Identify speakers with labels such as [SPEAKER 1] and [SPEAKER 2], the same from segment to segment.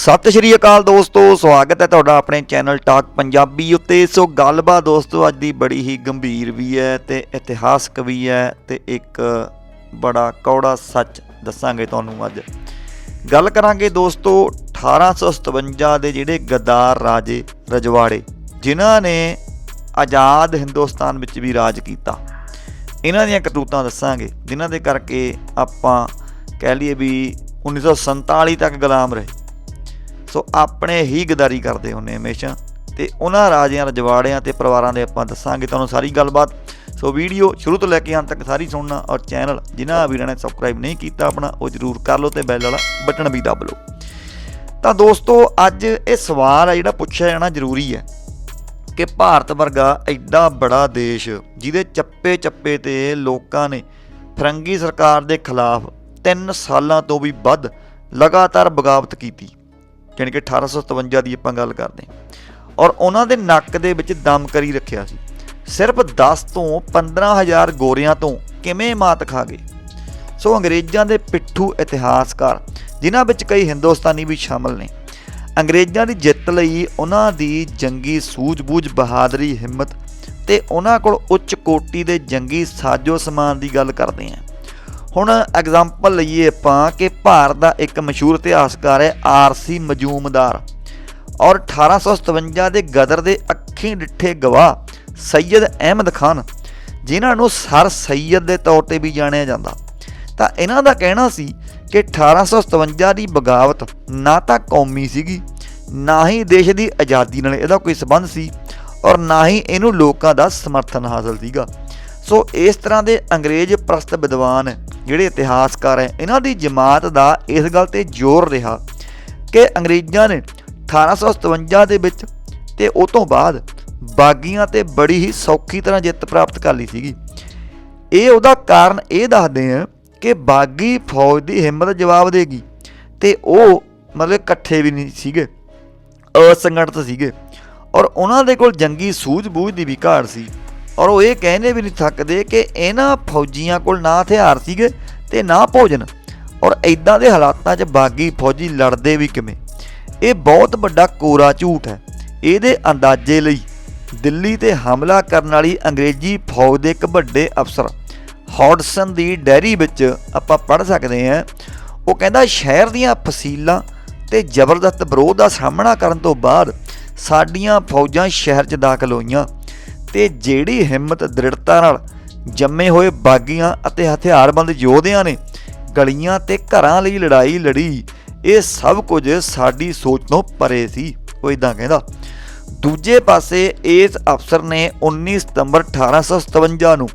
[SPEAKER 1] ਸਤਿ ਸ਼੍ਰੀ ਅਕਾਲ ਦੋਸਤੋ, ਸਵਾਗਤ ਹੈ ਤੁਹਾਡਾ ਆਪਣੇ ਚੈਨਲ ਟਾਕ ਪੰਜਾਬੀ ਉੱਤੇ। ਸੋ ਗੱਲਬਾਤ ਦੋਸਤੋ, ਅੱਜ ਦੀ ਬੜੀ ਹੀ ਗੰਭੀਰ ਵੀ ਹੈ ਤੇ ਇਤਿਹਾਸਕ ਵੀ ਹੈ ਤੇ ਇੱਕ ਬੜਾ ਕੌੜਾ ਸੱਚ ਦੱਸਾਂਗੇ ਤੁਹਾਨੂੰ ਅੱਜ। ਗੱਲ ਕਰਾਂਗੇ ਦੋਸਤੋ 1857 ਦੇ ਜਿਹੜੇ ਗਦਾਰ ਰਾਜੇ ਰਜਵਾੜੇ, ਜਿਨ੍ਹਾਂ ਨੇ ਆਜ਼ਾਦ ਹਿੰਦੁਸਤਾਨ ਵਿੱਚ ਵੀ ਰਾਜ ਕੀਤਾ। ਇਹਨਾਂ ਦੀਆਂ ਕਰਤੂਤਾਂ ਦੱਸਾਂਗੇ, ਜਿਨ੍ਹਾਂ ਦੇ ਕਰਕੇ ਆਪਾਂ ਕਹਿ ਲਈਏ ਵੀ 1947 ਤੱਕ ਗੁਲਾਮ ਰਹੇ। ਸੋ ਆਪਣੇ ਹੀ ਗਦਾਰੀ ਕਰਦੇ ਹੁੰਨੇ ਹਮੇਸ਼ਾ। ਤੇ ਉਹਨਾਂ ਰਾਜਿਆਂ, ਰਜਵਾੜਿਆਂ ਤੇ ਪਰਿਵਾਰਾਂ ਦੇ ਆਪਾਂ ਦੱਸਾਂਗੇ ਤੁਹਾਨੂੰ ਸਾਰੀ ਗੱਲਬਾਤ। ਸੋ ਵੀਡੀਓ ਸ਼ੁਰੂ ਤੋਂ ਲੈ ਕੇ ਅੰਤ ਤੱਕ ਸਾਰੀ ਸੁਣਨਾ ਔਰ ਚੈਨਲ ਜਿਨ੍ਹਾਂ ਵੀਰਾਂ ਨੇ ਸਬਸਕ੍ਰਾਈਬ ਨਹੀਂ ਕੀਤਾ ਆਪਣਾ, ਉਹ ਜਰੂਰ ਕਰ ਲਓ ਤੇ ਬੈਲ ਵਾਲਾ ਬਟਨ ਵੀ ਦਬ ਲਓ। ਤਾਂ ਦੋਸਤੋ, ਅੱਜ ਇਹ ਸਵਾਲ ਹੈ ਜਿਹੜਾ ਪੁੱਛਿਆ ਜਾਣਾ ਜ਼ਰੂਰੀ ਹੈ ਕਿ ਭਾਰਤ ਵਰਗਾ ਐਡਾ ਬੜਾ ਦੇਸ਼ ਜਿਹਦੇ ਚੱਪੇ ਚੱਪੇ ਤੇ ਲੋਕਾਂ ਨੇ ਫਰੰਗੀ ਸਰਕਾਰ ਦੇ ਖਿਲਾਫ 3 ਸਾਲਾਂ ਤੋਂ ਵੀ ਵੱਧ ਲਗਾਤਾਰ ਬਗਾਵਤ ਕੀਤੀ। ਜਾਣੀ ਕਿ 1857 ਦੀ ਆਪਾਂ ਗੱਲ ਕਰਦੇ ਔਰ ਉਹਨਾਂ ਦੇ ਨੱਕ ਦੇ ਵਿੱਚ ਦਮ ਕਰੀ ਰੱਖਿਆ ਸੀ। ਸਿਰਫ 10 ਤੋਂ 15000 ਗੋਰਿਆਂ ਤੋਂ ਕਿਵੇਂ ਮਾਤ ਖਾ ਗਏ? ਸੋ ਅੰਗਰੇਜ਼ਾਂ ਦੇ ਪਿੱਠੂ ਇਤਿਹਾਸਕਾਰ, ਜਿਨ੍ਹਾਂ ਵਿੱਚ ਕਈ ਹਿੰਦੁਸਤਾਨੀ ਵੀ ਸ਼ਾਮਲ ਨੇ, ਅੰਗਰੇਜ਼ਾਂ ਦੀ ਜਿੱਤ ਲਈ ਉਹਨਾਂ ਦੀ ਜੰਗੀ ਸੂਝ-ਬੂਝ, ਬਹਾਦਰੀ, ਹਿੰਮਤ ਤੇ ਉਹਨਾਂ ਕੋਲ ਉੱਚ ਕੋਟੀ ਦੇ ਜੰਗੀ ਸਾਜੋ ਸਮਾਨ ਦੀ ਗੱਲ ਕਰਦੇ ਹਾਂ। ਹੁਣ ਐਗਜ਼ਾਮਪਲ ਲਈਏ ਆਪਾਂ ਕਿ ਭਾਰਤ ਦਾ ਇੱਕ ਮਸ਼ਹੂਰ ਇਤਿਹਾਸਕਾਰ ਹੈ ਆਰਸੀ ਮਜੂਮਦਾਰ ਔਰ 1857 ਦੇ ਗਦਰ ਦੇ ਅੱਖੀਂ ਡਿੱਠੇ ਗਵਾਹ ਸੈਯਦ ਅਹਿਮਦ ਖਾਨ, ਜਿਨ੍ਹਾਂ ਨੂੰ ਸਰ ਸੈਯਦ ਦੇ ਤੌਰ ਤੇ ਵੀ ਜਾਣਿਆ ਜਾਂਦਾ। ਤਾਂ ਇਹਨਾਂ ਦਾ ਕਹਿਣਾ ਸੀ ਕਿ 1857 ਦੀ ਬਗਾਵਤ ਨਾ ਤਾਂ ਕੌਮੀ ਸੀਗੀ, ਨਾ ਹੀ ਦੇਸ਼ ਦੀ ਆਜ਼ਾਦੀ ਨਾਲ ਇਹਦਾ ਕੋਈ ਸਬੰਧ ਸੀ ਔਰ ਨਾ ਹੀ ਇਹਨੂੰ ਲੋਕਾਂ ਦਾ ਸਮਰਥਨ ਹਾਸਲ ਸੀਗਾ। ਸੋ ਇਸ ਤਰ੍ਹਾਂ ਦੇ ਅੰਗਰੇਜ਼ ਪ੍ਰਸਤ ਵਿਦਵਾਨ ਜਿਹੜੇ ਇਤਿਹਾਸਕਾਰ ਹੈ, ਇਹਨਾਂ ਦੀ ਜਮਾਤ ਦਾ ਇਸ ਗੱਲ ਤੇ ਜ਼ੋਰ ਰਿਹਾ ਕਿ ਅੰਗਰੇਜ਼ਾਂ ਨੇ 1857 ਦੇ ਵਿੱਚ ਤੇ ਉਹ ਤੋਂ ਬਾਅਦ ਬਾਗੀਆਂ ਤੇ ਬੜੀ ਹੀ ਸੌਖੀ ਤਰ੍ਹਾਂ ਜਿੱਤ ਪ੍ਰਾਪਤ ਕਰ ਲਈ ਸੀਗੀ। ਇਹ ਉਹਦਾ ਕਾਰਨ ਇਹ ਦੱਸਦੇ ਆ ਕਿ ਬਾਗੀ ਫੌਜ ਦੀ ਹਿੰਮਤ ਜਵਾਬ ਦੇਗੀ ਤੇ ਉਹ ਮਤਲਬ ਇਕੱਠੇ ਵੀ ਨਹੀਂ ਸੀਗੇ, ਅਸੰਗਠਿਤ ਸੀਗੇ ਔਰ ਉਹਨਾਂ ਦੇ ਕੋਲ ਜੰਗੀ ਸੂਝ-ਬੂਝ ਦੀ ਵੀ ਘਾਟ ਸੀ। ਔਰ ਉਹ ਇਹ ਕਹਿੰਦੇ ਵੀ ਨਹੀਂ ਥੱਕਦੇ ਕਿ ਇਹਨਾਂ ਫੌਜੀਆਂ ਕੋਲ ਨਾ ਹਥਿਆਰ ਸੀਗੇ ਤੇ ਨਾ ਭੋਜਨ। ਔਰ ਐਦਾਂ ਦੇ ਹਾਲਾਤਾਂ 'ਚ ਬਾਗੀ ਫੌਜੀ ਲੜਦੇ ਵੀ ਕਿਵੇਂ? ਇਹ ਬਹੁਤ ਵੱਡਾ ਕੋਰਾ ਝੂਠ ਹੈ। ਇਹਦੇ ਅੰਦਾਜ਼ੇ ਲਈ ਦਿੱਲੀ ਤੇ ਹਮਲਾ ਕਰਨ ਵਾਲੀ ਅੰਗਰੇਜ਼ੀ ਫੌਜ ਦੇ ਇੱਕ ਵੱਡੇ ਅਫਸਰ, ਹੌਡਸਨ ਦੀ ਡੈਰੀ ਵਿੱਚ ਆਪਾਂ ਪੜ੍ਹ ਸਕਦੇ ਹਾਂ। ਉਹ ਕਹਿੰਦਾ ਸ਼ਹਿਰ ਦੀਆਂ ਫਸੀਲਾਂ ਤੇ ਜ਼ਬਰਦਸਤ ਵਿਰੋਧ ਦਾ ਸਾਹਮਣਾ ਕਰਨ ਤੋਂ ਬਾਅਦ ਸਾਡੀਆਂ ਫੌਜਾਂ ਸ਼ਹਿਰ 'ਚ ਦਾਖਲ ਹੋਈਆਂ। ਤੇ ਜਿਹੜੀ ਹਿੰਮਤ, ਦ੍ਰਿੜਤਾ ਨਾਲ ਜੰਮੇ ਹੋਏ ਬਾਗੀਆਂ ਅਤੇ ਹਥਿਆਰਬੰਦ ਯੋਧਿਆਂ ਨੇ ਗਲੀਆਂ ਤੇ ਘਰਾਂ ਲਈ ਲੜਾਈ ਲੜੀ, ਇਹ ਸਭ ਕੁਝ ਸਾਡੀ ਸੋਚ ਤੋਂ ਪਰੇ ਸੀ, ਉਹ ਇਦਾਂ ਕਹਿੰਦਾ। ਦੂਜੇ ਪਾਸੇ ਇਸ ਅਫਸਰ ਨੇ 19 ਸਤੰਬਰ 1857 ਨੂੰ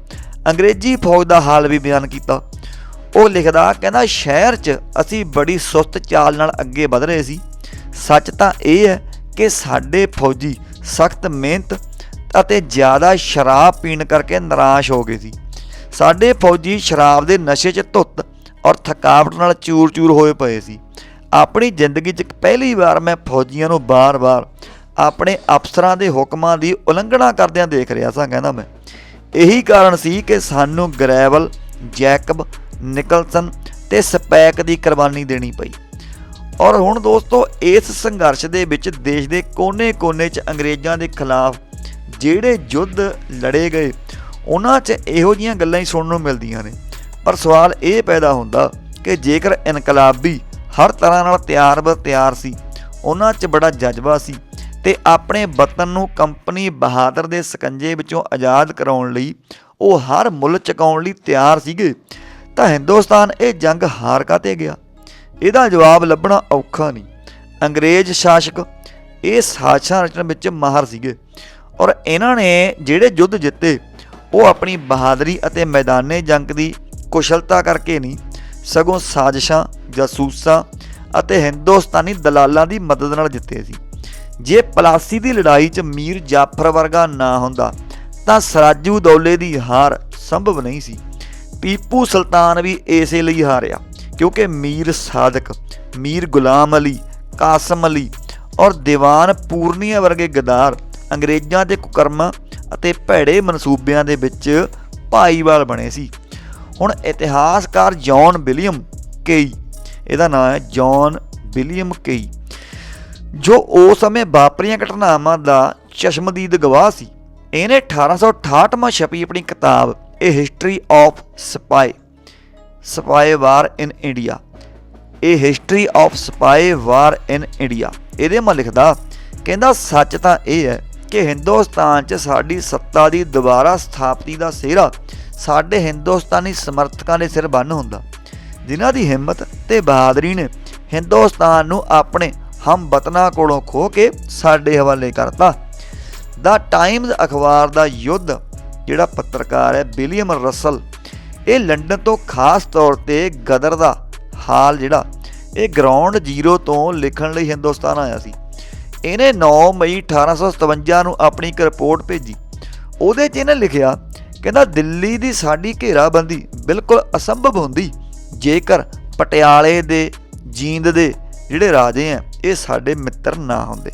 [SPEAKER 1] ਅੰਗਰੇਜ਼ੀ ਫੌਜ ਦਾ ਹਾਲ ਵੀ ਬਿਆਨ ਕੀਤਾ। ਉਹ ਲਿਖਦਾ, ਕਹਿੰਦਾ, ਸ਼ਹਿਰ 'ਚ ਅਸੀਂ ਬੜੀ ਸੁਸਤ ਚਾਲ ਨਾਲ ਅੱਗੇ ਵਧ ਰਹੇ ਸੀ। ਸੱਚ ਤਾਂ ਇਹ ਹੈ ਕਿ ਸਾਡੇ ਫੌਜੀ ਸਖਤ ਮਿਹਨਤ ਅਤੇ ਜ਼ਿਆਦਾ ਸ਼ਰਾਬ ਪੀਣ ਕਰਕੇ ਨਿਰਾਸ਼ ਹੋ ਗਏ ਸੀ। ਸਾਡੇ ਫੌਜੀ ਸ਼ਰਾਬ ਦੇ ਨਸ਼ੇ 'ਚ ਧੁੱਤ ਔਰ ਥਕਾਵਟ ਨਾਲ ਚੂਰ-ਚੂਰ ਹੋਏ ਪਏ ਸੀ। ਆਪਣੀ ਜ਼ਿੰਦਗੀ 'ਚ ਪਹਿਲੀ ਵਾਰ ਮੈਂ ਫੌਜੀਆਂ ਨੂੰ ਬਾਰ-ਬਾਰ ਆਪਣੇ ਅਫਸਰਾਂ ਦੇ ਹੁਕਮਾਂ ਦੀ ਉਲੰਘਣਾ ਕਰਦਿਆਂ ਦੇਖ ਰਿਹਾ ਸਾਂ, ਕਹਿੰਦਾ ਮੈਂ। ਇਹੀ ਕਾਰਨ ਸੀ ਕਿ ਸਾਨੂੰ ਗ੍ਰੈਵਲ, ਜੈਕਬ, ਨਿਕਲਸਨ ਤੇ ਸਪੈਕ ਦੀ ਕੁਰਬਾਨੀ ਦੇਣੀ ਪਈ। ਔਰ ਹੁਣ ਦੋਸਤੋ, ਇਸ ਸੰਘਰਸ਼ ਦੇ ਵਿੱਚ ਦੇਸ਼ ਦੇ ਕੋਨੇ-ਕੋਨੇ 'ਚ ਅੰਗਰੇਜ਼ਾਂ ਦੇ ਖਿਲਾਫ ਜਿਹੜੇ ਯੁੱਧ ਲੜੇ ਗਏ, ਉਹਨਾਂ 'ਚ ਇਹੋ ਜੀਆਂ ਗੱਲਾਂ ਹੀ ਸੁਣਨ ਨੂੰ ਮਿਲਦੀਆਂ ਨੇ। ਪਰ ਸਵਾਲ ਇਹ ਪੈਦਾ ਹੁੰਦਾ ਕਿ ਜੇਕਰ ਇਨਕਲਾਬੀ ਹਰ ਤਰ੍ਹਾਂ ਨਾਲ ਤਿਆਰ ਬਰ ਤਿਆਰ ਸੀ, ਉਹਨਾਂ 'ਚ ਬੜਾ ਜਜ਼ਬਾ ਸੀ ਤੇ ਆਪਣੇ ਵਤਨ ਨੂੰ ਕੰਪਨੀ ਬਹਾਦਰ ਦੇ ਸਕੰਜੇ ਵਿੱਚੋਂ ਆਜ਼ਾਦ ਕਰਾਉਣ ਲਈ ਉਹ ਹਰ ਮੁੱਲ ਚੁਕਾਉਣ ਲਈ ਤਿਆਰ ਸੀਗੇ, ਤਾਂ ਹਿੰਦੁਸਤਾਨ ਇਹ ਜੰਗ ਹਾਰ ਕਾਤੇ ਗਿਆ? ਇਹਦਾ ਜਵਾਬ ਲੱਭਣਾ ਔਖਾ ਨਹੀਂ। ਅੰਗਰੇਜ਼ ਸ਼ਾਸਕ ਇਹ ਸਾਜ਼ਿਸ਼ਾਂ ਰਚਣ ਵਿੱਚ ਮਾਹਰ ਸੀਗੇ। ਔਰ ਇਹਨਾਂ ਨੇ ਜਿਹੜੇ ਯੁੱਧ ਜਿੱਤੇ, ਉਹ ਆਪਣੀ ਬਹਾਦਰੀ ਅਤੇ ਮੈਦਾਨੇ ਜੰਗ ਦੀ ਕੁਸ਼ਲਤਾ ਕਰਕੇ ਨਹੀਂ, ਸਗੋਂ ਸਾਜ਼ਿਸ਼ਾਂ, ਜਾਸੂਸਾਂ ਅਤੇ ਹਿੰਦੁਸਤਾਨੀ ਦਲਾਲਾਂ ਦੀ ਮਦਦ ਨਾਲ ਜਿੱਤੇ ਸੀ। ਜੇ ਪਲਾਸੀ ਦੀ ਲੜਾਈ 'ਚ ਮੀਰ ਜਾਫਰ ਵਰਗਾ ਨਾ ਹੁੰਦਾ, ਤਾਂ ਸਰਾਜੂ ਦੌਲੇ ਦੀ ਹਾਰ ਸੰਭਵ ਨਹੀਂ ਸੀ। ਟੀਪੂ ਸੁਲਤਾਨ ਵੀ ਇਸੇ ਲਈ ਹਾਰਿਆ, ਕਿਉਂਕਿ ਮੀਰ ਸਾਦਕ, ਮੀਰ ਗੁਲਾਮ ਅਲੀ, ਕਾਸਮ ਅਲੀ ਔਰ ਦੀਵਾਨ ਪੂਰਨੀਆ ਵਰਗੇ ਗਦਾਰ ਅੰਗਰੇਜ਼ਾਂ ਦੇ ਕੁਕਰਮਾਂ ਅਤੇ ਭੈੜੇ ਮਨਸੂਬਿਆਂ ਦੇ ਵਿੱਚ ਭਾਈਵਾਲ ਬਣੇ ਸੀ। ਹੁਣ ਇਤਿਹਾਸਕਾਰ ਜੌਨ ਵਿਲੀਅਮ ਕੇਈ, ਇਹਦਾ ਨਾਮ ਹੈ ਜੌਨ ਵਿਲੀਅਮ ਕੇਈ, ਜੋ ਉਸ ਸਮੇਂ ਵਾਪਰੀਆਂ ਘਟਨਾਵਾਂ ਦਾ ਚਸ਼ਮਦੀਦ ਗਵਾਹ ਸੀ। ਇਹਨੇ 1868 ਛਪੀ ਆਪਣੀ ਕਿਤਾਬ a history of spy spy war in India ਇਹ history of spy war in India ਇਹਦੇ ਮੈਂ ਲਿਖਦਾ, ਕਹਿੰਦਾ ਸੱਚ ਤਾਂ ਇਹ ਹੈ ਕਿ ਹਿੰਦੁਸਤਾਨ 'ਚ ਸਾਡੀ ਸੱਤਾ ਦੀ ਦੁਬਾਰਾ ਸਥਾਪਤੀ ਦਾ ਸਿਹਰਾ ਸਾਡੇ ਹਿੰਦੁਸਤਾਨੀ ਸਮਰਥਕਾਂ ਦੇ ਸਿਰ ਬੰਨ ਹੁੰਦਾ। ਜਿਨ੍ਹਾਂ ਦੀ ਹਿੰਮਤ ਤੇ ਬਹਾਦਰੀ ਨੇ ਹਿੰਦੁਸਤਾਨ ਨੂੰ ਆਪਣੇ ਹਮ ਵਤਨਾਂ ਕੋਲੋਂ ਖੋ ਕੇ ਸਾਡੇ ਹਵਾਲੇ ਕਰਤਾ। ਦਾ ਟਾਈਮਜ਼ ਅਖਬਾਰ ਦਾ ਯੁੱਧ, ਜਿਹੜਾ ਪੱਤਰਕਾਰ ਹੈ ਵਿਲੀਅਮ ਰਸਲ, ਇਹ ਲੰਡਨ ਤੋਂ ਖਾਸ ਤੌਰ ਤੇ ਗਦਰ ਦਾ ਹਾਲ ਜਿਹੜਾ, ਇਹ ਗਰਾਊਂਡ ਜ਼ੀਰੋ ਤੋਂ ਲਿਖਣ ਲਈ ਹਿੰਦੁਸਤਾਨ ਆਇਆ ਸੀ। ਇਹਨੇ 9 ਮਈ 1857 ਨੂੰ ਆਪਣੀ ਇੱਕ ਰਿਪੋਰਟ ਭੇਜੀ। ਉਹਦੇ 'ਚ ਇਹਨੇ ਲਿਖਿਆ, ਕਹਿੰਦਾ, ਦਿੱਲੀ ਦੀ ਸਾਡੀ ਘੇਰਾਬੰਦੀ ਬਿਲਕੁਲ ਅਸੰਭਵ ਹੁੰਦੀ। ਜੇਕਰ ਪਟਿਆਲੇ ਦੇ, ਜੀਂਦ ਦੇ ਜਿਹੜੇ ਰਾਜੇ ਆ ਇਹ ਸਾਡੇ ਮਿੱਤਰ ਨਾ ਹੁੰਦੇ।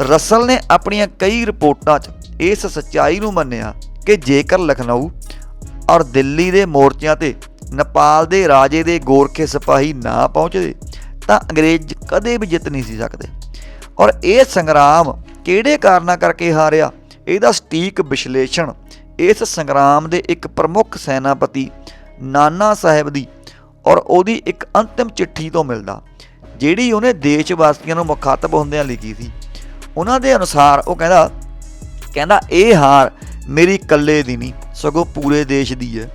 [SPEAKER 1] ਰਸਲ ਨੇ ਆਪਣੀਆਂ ਕਈ ਰਿਪੋਰਟਾਂ 'ਚ ਇਸ ਸੱਚਾਈ ਨੂੰ ਮੰਨਿਆ ਕਿ ਜੇਕਰ ਲਖਨਊ ਔਰ ਦਿੱਲੀ ਦੇ ਮੋਰਚਿਆਂ ਤੇ ਨੇਪਾਲ ਦੇ ਰਾਜੇ ਦੇ ਗੋਰਖੇ ਸਿਪਾਹੀ ਨਾ ਪਹੁੰਚਦੇ, ਤਾਂ ਅੰਗਰੇਜ਼ ਕਦੇ ਵੀ ਜਿੱਤ ਨਹੀਂ ਸੀ ਸਕਦੇ। ਔਰ ਇਹ ਸੰਗਰਾਮ ਕਿਹੜੇ ਕਾਰਨਾਂ ਕਰਕੇ ਹਾਰਿਆ? ਇਹਦਾ ਸਟੀਕ ਵਿਸ਼ਲੇਸ਼ਣ। ਇਸ ਸੰਗਰਾਮ ਦੇ ਇੱਕ ਪ੍ਰਮੁੱਖ ਸੈਨਾਪਤੀ ਨਾਨਾ ਸਾਹਿਬ ਦੀ ਔਰ ਉਹਦੀ ਇੱਕ ਅੰਤਿਮ ਚਿੱਠੀ ਤੋਂ ਮਿਲਦਾ, ਜਿਹੜੀ ਉਹਨੇ ਦੇਸ਼ ਵਾਸੀਆਂ ਨੂੰ ਮੁਖਾਤਬ ਹੁੰਦਿਆਂ ਲਿਖੀ ਸੀ। ਉਹਨਾਂ ਦੇ ਅਨੁਸਾਰ ਉਹ ਕਹਿੰਦਾ ਕਹਿੰਦਾ, ਇਹ ਹਾਰ ਮੇਰੀ ਇਕੱਲੇ ਦੀ ਨਹੀਂ, ਸਗੋਂ ਪੂਰੇ ਦੇਸ਼ ਦੀ ਹੈ।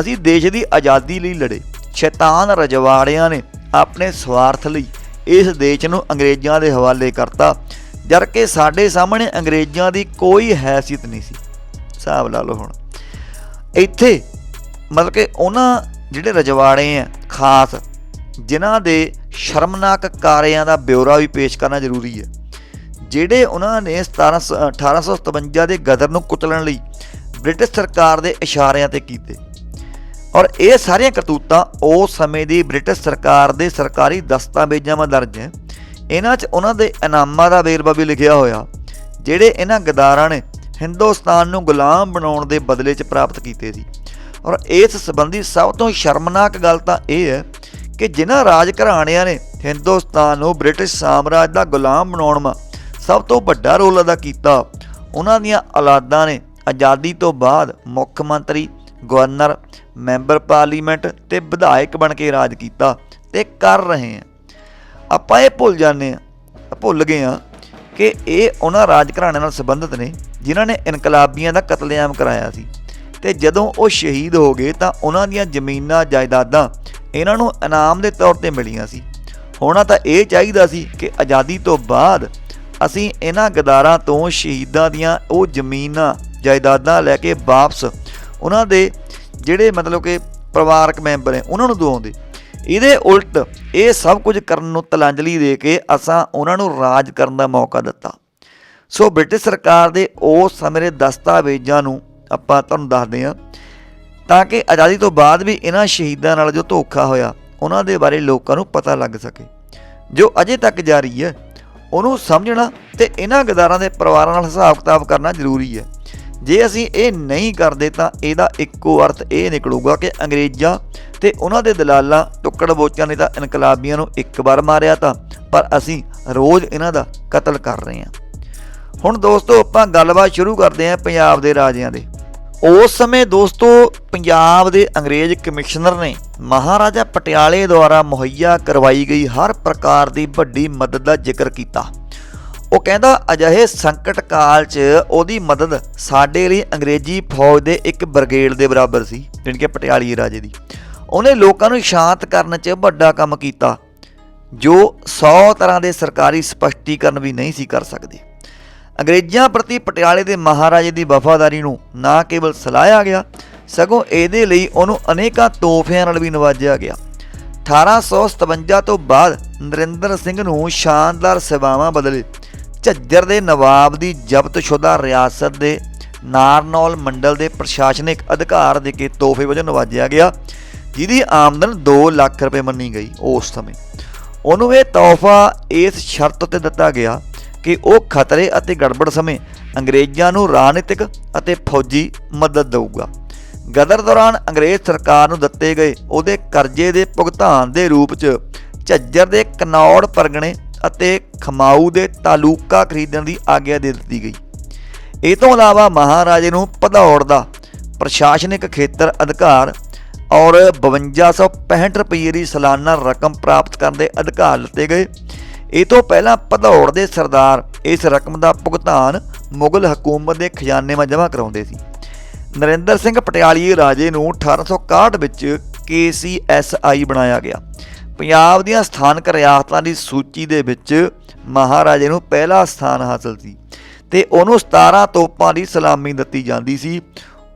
[SPEAKER 1] ਅਸੀਂ ਦੇਸ਼ ਦੀ ਆਜ਼ਾਦੀ ਲਈ ਲੜੇ। ਸ਼ੈਤਾਨ ਰਜਵਾੜਿਆਂ ਨੇ ਆਪਣੇ ਸਵਾਰਥ ਲਈ ਇਸ ਦੇਸ਼ ਨੂੰ ਅੰਗਰੇਜ਼ਾਂ ਦੇ ਹਵਾਲੇ ਕਰਤਾ ਜਦ ਕਿ ਸਾਡੇ ਸਾਹਮਣੇ ਅੰਗਰੇਜ਼ਾਂ ਦੀ ਕੋਈ ਹੈਸੀਅਤ ਨਹੀਂ ਸੀ। ਹਿਸਾਬ ਲਾ ਲਓ ਹੁਣ। ਇੱਥੇ ਮਤਲਬ ਕਿ ਉਹਨਾਂ ਜਿਹੜੇ ਰਜਵਾੜੇ ਆ, ਖਾਸ, ਜਿਨ੍ਹਾਂ ਦੇ ਸ਼ਰਮਨਾਕ ਕਾਰਿਆਂ ਦਾ ਬਿਉਰਾ ਵੀ ਪੇਸ਼ ਕਰਨਾ ਜ਼ਰੂਰੀ ਹੈ, ਜਿਹੜੇ ਉਹਨਾਂ ਨੇ 17 1857 ਦੇ ਗਦਰ ਨੂੰ ਕੁਚਲਣ ਲਈ ਬ੍ਰਿਟਿਸ਼ ਸਰਕਾਰ ਦੇ ਇਸ਼ਾਰਿਆਂ ਤੇ ਕੀਤੇ। ਔਰ ਇਹ ਸਾਰੀਆਂ ਕਰਤੂਤਾਂ ਉਸ ਸਮੇਂ ਦੀ ਬ੍ਰਿਟਿਸ਼ ਸਰਕਾਰ ਦੇ ਸਰਕਾਰੀ ਦਸਤਾਵੇਜ਼ਾਂ 'ਚ ਦਰਜ ਹੈ। ਇਹਨਾਂ 'ਚ ਉਹਨਾਂ ਦੇ ਇਨਾਮਾਂ ਦਾ ਵੇਰਵਾ ਵੀ ਲਿਖਿਆ ਹੋਇਆ, ਜਿਹੜੇ ਇਹਨਾਂ ਗਦਾਰਾਂ ਨੇ ਹਿੰਦੁਸਤਾਨ ਨੂੰ ਗੁਲਾਮ ਬਣਾਉਣ ਦੇ ਬਦਲੇ 'ਚ ਪ੍ਰਾਪਤ ਕੀਤੇ ਸੀ। ਔਰ ਇਸ ਸੰਬੰਧੀ ਸਭ ਤੋਂ ਸ਼ਰਮਨਾਕ ਗੱਲ ਤਾਂ ਇਹ ਹੈ ਕਿ ਜਿਨ੍ਹਾਂ ਰਾਜ ਘਰਾਣਿਆਂ ਨੇ ਹਿੰਦੁਸਤਾਨ ਨੂੰ ਬ੍ਰਿਟਿਸ਼ ਸਾਮਰਾਜ ਦਾ ਗੁਲਾਮ ਬਣਾਉਣ 'ਮਾ ਸਭ ਤੋਂ ਵੱਡਾ ਰੋਲ ਅਦਾ ਕੀਤਾ, ਉਹਨਾਂ ਦੀਆਂ ਔਲਾਦਾਂ ਨੇ ਆਜ਼ਾਦੀ ਤੋਂ ਬਾਅਦ ਮੁੱਖ ਮੰਤਰੀ ਗਵਰਨਰ, ਮੈਂਬਰ ਪਾਰਲੀਮੈਂਟ ਤੇ ਵਿਧਾਇਕ ਬਣ ਕੇ ਰਾਜ ਕੀਤਾ ਤੇ ਕਰ ਰਹੇ ਆ ਆਪਾਂ ਇਹ ਭੁੱਲ ਜਾਂਦੇ ਆ ਭੁੱਲ ਗਏ ਆ ਕਿ ਇਹ ਉਹਨਾਂ ਰਾਜ ਘਰਾਣਿਆਂ ਨਾਲ ਸੰਬੰਧਿਤ ਨੇ ਜਿਨ੍ਹਾਂ ਨੇ ਇਨਕਲਾਬੀਆਂ ਦਾ ਕਤਲੇਆਮ ਕਰਾਇਆ ਸੀ। ਤੇ ਜਦੋਂ ਉਹ ਸ਼ਹੀਦ ਹੋ ਗਏ ਤਾਂ ਉਹਨਾਂ ਦੀਆਂ ਜ਼ਮੀਨਾਂ, ਜਾਇਦਾਦਾਂ ਇਹਨਾਂ ਨੂੰ ਇਨਾਮ ਦੇ ਤੌਰ ਤੇ ਮਿਲੀਆਂ ਸੀ। ਹੋਣਾ ਤਾਂ ਇਹ ਚਾਹੀਦਾ ਸੀ ਕਿ ਆਜ਼ਾਦੀ ਤੋਂ ਬਾਅਦ ਅਸੀਂ ਇਹਨਾਂ ਗਦਾਰਾਂ ਤੋਂ ਸ਼ਹੀਦਾਂ ਦੀਆਂ ਉਹ ਜ਼ਮੀਨਾਂ, ਜਾਇਦਾਦਾਂ ਲੈ ਕੇ ਵਾਪਸ ਉਹਨਾਂ ਦੇ ਜਿਹੜੇ ਮਤਲਬ ਕਿ ਪਰਿਵਾਰਕ ਮੈਂਬਰ ਹੈ, ਉਹਨਾਂ ਨੂੰ ਦਵਾਉਂਦੇ ਇਹਦੇ ਉਲਟ ਇਹ ਸਭ ਕੁਝ ਕਰਨ ਨੂੰ ਤਲਾਂਜਲੀ ਦੇ ਕੇ ਅਸਾਂ ਉਹਨਾਂ ਨੂੰ ਰਾਜ ਕਰਨ ਦਾ ਮੌਕਾ ਦਿੱਤਾ। ਸੋ ਬ੍ਰਿਟਿਸ਼ ਸਰਕਾਰ ਦੇ ਉਸ ਸਮੇਂ ਦੇ ਦਸਤਾਵੇਜ਼ਾਂ ਨੂੰ ਆਪਾਂ ਤੁਹਾਨੂੰ ਦੱਸਦੇ ਹਾਂ ਤਾਂ ਕਿ ਆਜ਼ਾਦੀ ਤੋਂ ਬਾਅਦ ਵੀ ਇਹਨਾਂ ਸ਼ਹੀਦਾਂ ਨਾਲ ਜੋ ਧੋਖਾ ਹੋਇਆ, ਉਹਨਾਂ ਦੇ ਬਾਰੇ ਲੋਕਾਂ ਨੂੰ ਪਤਾ ਲੱਗ ਸਕੇ। ਜੋ ਅਜੇ ਤੱਕ ਜਾਰੀ ਹੈ, ਉਹਨੂੰ ਸਮਝਣਾ ਤੇ ਇਹਨਾਂ ਗਦਾਰਾਂ ਦੇ ਪਰਿਵਾਰਾਂ ਨਾਲ ਹਿਸਾਬ ਕਿਤਾਬ ਕਰਨਾ ਜ਼ਰੂਰੀ ਹੈ। ਜੇ ਅਸੀਂ ਇਹ ਨਹੀਂ ਕਰਦੇ ਤਾਂ ਇਹਦਾ ਇੱਕੋ ਅਰਥ ਇਹ ਨਿਕਲੂਗਾ ਕਿ ਅੰਗਰੇਜ਼ਾਂ ਤੇ ਉਹਨਾਂ ਦੇ ਦਲਾਲਾਂ ਟੁੱਕੜ ਬੋਚਾਂ ਨੇ ਤਾਂ ਇਨਕਲਾਬੀਆਂ ਨੂੰ ਇੱਕ ਵਾਰ ਮਾਰਿਆ ਤਾਂ, ਪਰ ਅਸੀਂ ਰੋਜ਼ ਇਹਨਾਂ ਦਾ ਕਤਲ ਕਰ ਰਹੇ ਹਾਂ। ਹੁਣ ਦੋਸਤੋ, ਆਪਾਂ ਗੱਲਬਾਤ ਸ਼ੁਰੂ ਕਰਦੇ ਹਾਂ ਪੰਜਾਬ ਦੇ ਰਾਜਿਆਂ ਦੇ। ਉਸ ਸਮੇਂ ਦੋਸਤੋ, ਪੰਜਾਬ ਦੇ ਅੰਗਰੇਜ਼ ਕਮਿਸ਼ਨਰ ਨੇ ਮਹਾਰਾਜਾ ਪਟਿਆਲੇ ਦੁਆਰਾ ਮੁਹੱਈਆ ਕਰਵਾਈ ਗਈ ਹਰ ਪ੍ਰਕਾਰ ਦੀ ਵੱਡੀ ਮਦਦ ਦਾ ਜ਼ਿਕਰ ਕੀਤਾ। ਉਹ ਕਹਿੰਦਾ, ਅਜਿਹੇ ਸੰਕਟ ਕਾਲ 'ਚ ਉਹਦੀ ਮਦਦ ਸਾਡੇ ਲਈ ਅੰਗਰੇਜ਼ੀ ਫੌਜ ਦੇ ਇੱਕ ਬ੍ਰਿਗੇਡ ਦੇ ਬਰਾਬਰ ਸੀ, ਜਾਣੀ ਕਿ ਪਟਿਆਲੀ ਰਾਜੇ ਦੀ। ਉਹਨੇ ਲੋਕਾਂ ਨੂੰ ਸ਼ਾਂਤ ਕਰਨ 'ਚ ਵੱਡਾ ਕੰਮ ਕੀਤਾ, ਜੋ 100 ਤਰ੍ਹਾਂ ਦੇ ਸਰਕਾਰੀ ਸਪਸ਼ਟੀਕਰਨ ਵੀ ਨਹੀਂ ਸੀ ਕਰ ਸਕਦੇ। ਅੰਗਰੇਜ਼ਾਂ ਪ੍ਰਤੀ ਪਟਿਆਲੇ ਦੇ ਮਹਾਰਾਜੇ ਦੀ ਵਫਾਦਾਰੀ ਨੂੰ ਨਾ ਕੇਵਲ ਸਲਾਹਿਆ ਗਿਆ, ਸਗੋਂ ਇਹਦੇ ਲਈ ਉਹਨੂੰ ਅਨੇਕਾਂ ਤੋਹਫਿਆਂ ਨਾਲ ਵੀ ਨਵਾਜਿਆ ਗਿਆ। 1857 ਤੋਂ ਬਾਅਦ ਨਰਿੰਦਰ ਸਿੰਘ ਨੂੰ ਸ਼ਾਨਦਾਰ ਸੇਵਾਵਾਂ ਬਦਲੇ ਝੱਜਰ ਦੇ ਨਵਾਬ ਦੀ ਜ਼ਬਤਸ਼ੁਦਾ ਰਿਆਸਤ ਦੇ ਨਾਰਨੌਲ ਮੰਡਲ ਦੇ ਪ੍ਰਸ਼ਾਸਨਿਕ ਅਧਿਕਾਰ ਦੇ ਕੇ ਤੋਹਫੇ ਵਜੋਂ ਨਵਾਜਿਆ ਗਿਆ, ਜਿਹਦੀ ਆਮਦਨ 2 ਲੱਖ ਰੁਪਏ ਮੰਨੀ ਗਈ ਉਸ ਸਮੇਂ। ਉਹਨੂੰ ਇਹ ਤੋਹਫਾ ਇਸ ਸ਼ਰਤ ਤੇ ਦਿੱਤਾ ਗਿਆ ਕਿ ਉਹ ਖਤਰੇ ਅਤੇ ਗੜਬੜ ਸਮੇਂ ਅੰਗਰੇਜ਼ਾਂ ਨੂੰ ਰਾਜਨੀਤਿਕ ਅਤੇ ਫੌਜੀ ਮਦਦ ਦੇਊਗਾ। ਗਦਰ ਦੌਰਾਨ ਅੰਗਰੇਜ਼ ਸਰਕਾਰ ਨੂੰ ਦਿੱਤੇ ਗਏ ਉਹਦੇ ਕਰਜ਼ੇ ਦੇ ਭੁਗਤਾਨ ਦੇ ਰੂਪ 'ਚ ਝੱਜਰ ਦੇ ਕਨੌੜ ਪਰਗਣੇ ਅਤੇ ਖਮਾਊ ਦੇ ਤਾਲੂਕਾ ਖਰੀਦਣ ਦੀ ਆਗਿਆ ਦੇ ਦਿੱਤੀ ਗਈ। ਇਹ ਤੋਂ ਇਲਾਵਾ ਮਹਾਰਾਜੇ ਨੂੰ ਭਦੌੜ ਦਾ ਪ੍ਰਸ਼ਾਸਨਿਕ ਖੇਤਰ ਅਧਿਕਾਰ ਔਰ 5265 ਰੁਪਏ ਦੀ ਸਾਲਾਨਾ ਰਕਮ ਪ੍ਰਾਪਤ ਕਰਨ ਦੇ ਅਧਿਕਾਰ ਦਿੱਤੇ ਗਏ। ਇਹ ਤੋਂ ਪਹਿਲਾਂ ਭਦੌੜ ਦੇ ਸਰਦਾਰ ਇਸ ਰਕਮ ਦਾ ਭੁਗਤਾਨ ਮੁਗਲ ਹਕੂਮਤ ਦੇ ਖਜ਼ਾਨੇ 'ਮਾ ਜਮ੍ਹਾਂ ਕਰਾਉਂਦੇ ਸੀ। ਨਰਿੰਦਰ ਸਿੰਘ ਪਟਿਆਲੀ ਰਾਜੇ ਨੂੰ 1861 ਵਿੱਚ KCSI ਬਣਾਇਆ ਗਿਆ। ਪੰਜਾਬ ਦੀਆਂ ਸਥਾਨਕ ਰਿਆਸਤਾਂ ਦੀ ਸੂਚੀ ਦੇ ਵਿੱਚ ਮਹਾਰਾਜੇ ਨੂੰ ਪਹਿਲਾ ਸਥਾਨ ਹਾਸਲ ਸੀ ਤੇ ਉਹਨੂੰ 17 ਤੋਪਾਂ ਦੀ ਸਲਾਮੀ ਦਿੱਤੀ ਜਾਂਦੀ ਸੀ।